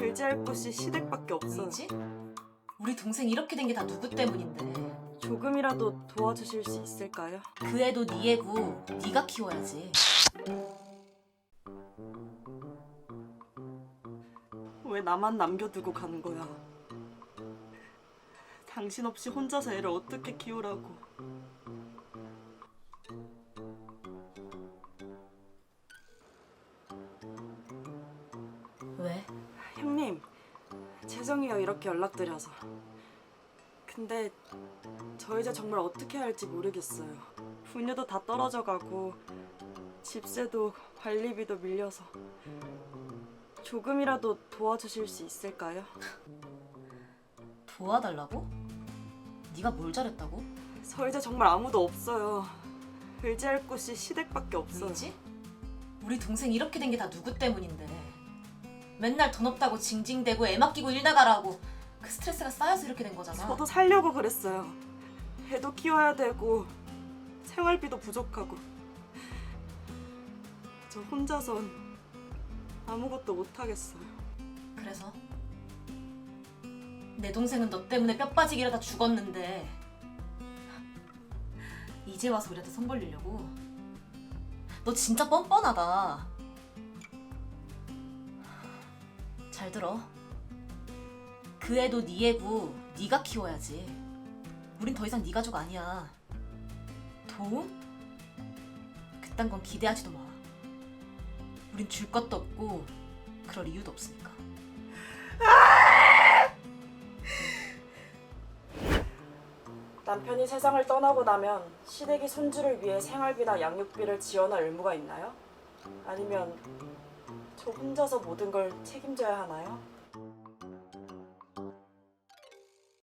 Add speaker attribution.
Speaker 1: 의지할 곳이 시댁밖에 없어요.
Speaker 2: 왜지? 우리 동생 이렇게 된 게 다 누구 때문인데?
Speaker 1: 조금이라도 도와주실 수 있을까요?
Speaker 2: 그 애도 네 애고 네가 키워야지.
Speaker 1: 왜 나만 남겨두고 가는 거야? 당신 없이 혼자서 애를 어떻게 키우라고?
Speaker 2: 왜?
Speaker 1: 형님, 죄송해요 이렇게 연락드려서. 근데 저 이제 정말 어떻게 할지 모르겠어요. 분유도 다 떨어져 가고 집세도 관리비도 밀려서 조금이라도 도와주실 수 있을까요?
Speaker 2: 도와달라고? 네가 뭘 잘했다고?
Speaker 1: 저 이제 정말 아무도 없어요. 의지할 곳이 시댁밖에 없어요.
Speaker 2: 왜지? 우리 동생 이렇게 된 게 다 누구 때문인데? 맨날 돈 없다고 징징대고 애 맡기고 일 나가라고 그 스트레스가 쌓여서 이렇게 된 거잖아.
Speaker 1: 저도 살려고 그랬어요. 애도 키워야 되고 생활비도 부족하고 저 혼자선 아무것도 못 하겠어요.
Speaker 2: 그래서 내 동생은 너 때문에 뼈 빠지기 일하다 죽었는데 이제 와서 우리한테 손 벌리려고? 너 진짜 뻔뻔하다. 잘 들어. 그 애도 네 애고 네가 키워야지. 우린 더 이상 네 가족 아니야. 도움? 그딴 건 기대하지도 마. 우린 줄 것도 없고 그럴 이유도 없으니까.
Speaker 1: 남편이 세상을 떠나고 나면 시댁이 손주를 위해 생활비나 양육비를 지원할 의무가 있나요? 아니면 저 혼자서 모든 걸 책임져야 하나요?